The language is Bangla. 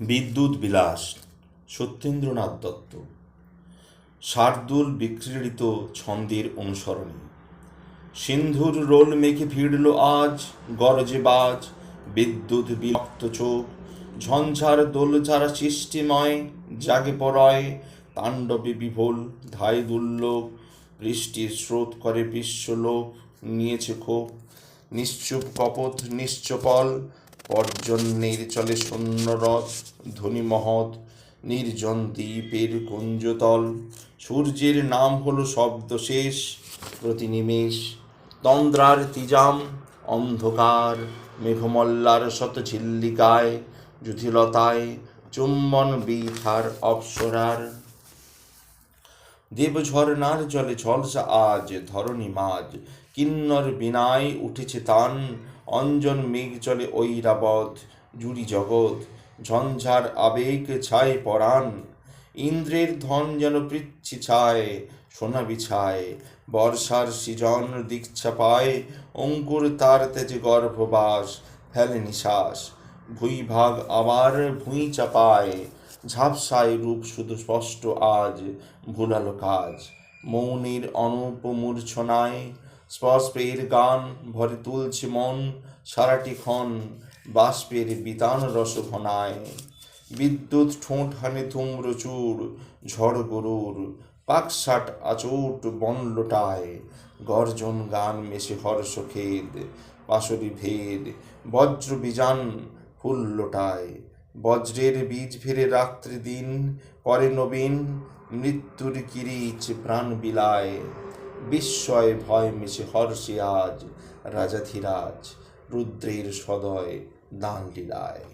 বিদ্যুৎ বিলাস, সত্যেন্দ্রনাথ দত্ত। শার্দুল বিক্রীড়িত ছন্দের অনুসরণে। সিন্ধুর রোল মেখে ভিড়ল আজ, গরজে বাজ, বিদ্যুৎ বিরক্ত চোখ, ঝঞ্ঝার দোল যারা সৃষ্টিময় জাগে পরয় তাণ্ডবে বিভোল ধাই দুর্লোক বৃষ্টির স্রোত করে বিশ্বলোক নিয়েছে ক্ষোভ, নিশ্চুপ কপথ নিশ্চপল পর্জন্যের চলে শূন্যরথ ধ্বনি মহৎ, নির্জন দ্বীপের কুঞ্জতল। সূর্যের নাম হলো শব্দ শেষ প্রতি নিমেষ তন্দ্রার তিজাম, অন্ধকার, মেঘমল্লার শত ঝিল্লিকায় জুথিলতায় চুম্বন বীথার অপসরার। দেব ঝরনার জলে ঝলসা আজ, ধরণী মাঝ। কিন্নর বিনায় উঠেছে তান, অঞ্জন মেঘ জলে ঐরাবত, জুড়ি জগৎ। ঝঞ্ঝার আবেগ ছায় পরাণ, ইন্দ্রের ধন যেন পৃচ্ছি ছায়, সোনা বিছায়। বর্ষার সৃজন দীক্ষা পায়, অঙ্কুর তার তেজে গর্ভবাস, ফেলে নিশ্বাস। ভুইভাগ আবার ভুঁই চাপায় ঝাপসায় রূপ শুধু স্পষ্ট আজ ভুলালো কাজ। মৌনের অনুপ মূর্ছনায় স্পষ্পের গান ভরে তুলছে মন, সারাটি ক্ষণ বাষ্পের বিতান রস ঘনায় বিদ্যুৎ ঠোঁট হানে ধূম্র চূর, ঝড় গরুর পাকসাট আচোট বন লোটায় গর্জন গান মেশে হর্ষ খেদ পাশরি ভেদ, বজ্র বিজান ফুল লোটায়। বজ্রের বীজ ফিরে রাত্রি দিন করে নবীন মৃত্যুর কিরিচ প্রাণ বিলায়। বিস্ময় ভয় মিশে হর্ষে আজ রাজাধিরাজ, রুদ্রের সদয় দান লীলায়।